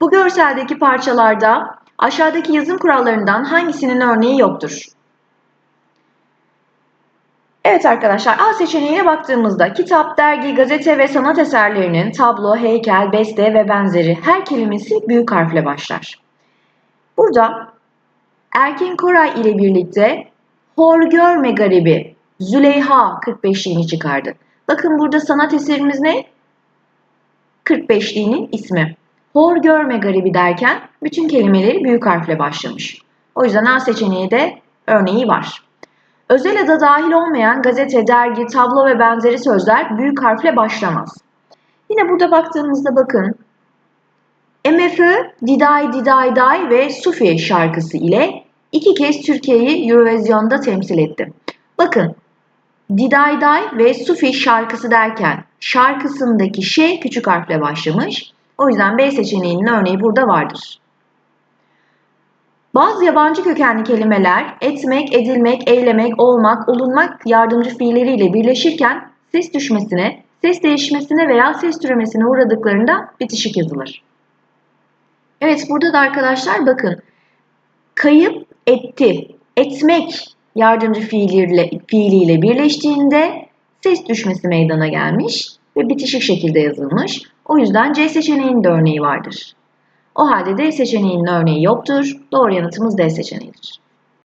Bu görseldeki parçalarda aşağıdaki yazım kurallarından hangisinin örneği yoktur? Evet arkadaşlar A seçeneğine baktığımızda kitap, dergi, gazete ve sanat eserlerinin tablo, heykel, beste ve benzeri her kelimesi büyük harfle başlar. Burada Erkin Koray ile birlikte Hor görme garibi Züleyha 45'liğini çıkardı. Bakın burada sanat eserimiz ne? 45'liğinin ismi. Hor görme garibi derken bütün kelimeleri büyük harfle başlamış. O yüzden A seçeneği de örneği var. Özel ada dahil olmayan gazete, dergi, tablo ve benzeri sözler büyük harfle başlamaz. Yine burada baktığımızda bakın MFÖ Diday Diday Day ve Sufi şarkısı ile iki kez Türkiye'yi Eurovision'da temsil etti. Bakın Diday Day ve Sufi şarkısı derken şarkısındaki şey küçük harfle başlamış. O yüzden B seçeneğinin örneği burada vardır. Bazı yabancı kökenli kelimeler etmek, edilmek, eylemek, olmak, olunmak yardımcı fiilleriyle birleşirken ses düşmesine, ses değişmesine veya ses türemesine uğradıklarında bitişik yazılır. Evet burada da arkadaşlar bakın. Kayıp etti. Etmek yardımcı fiiliyle, fiiliyle birleştiğinde ses düşmesi meydana gelmiş ve bitişik şekilde yazılmış. O yüzden C seçeneğinin de örneği vardır. O halde D seçeneğinin örneği yoktur. Doğru yanıtımız D seçeneğidir.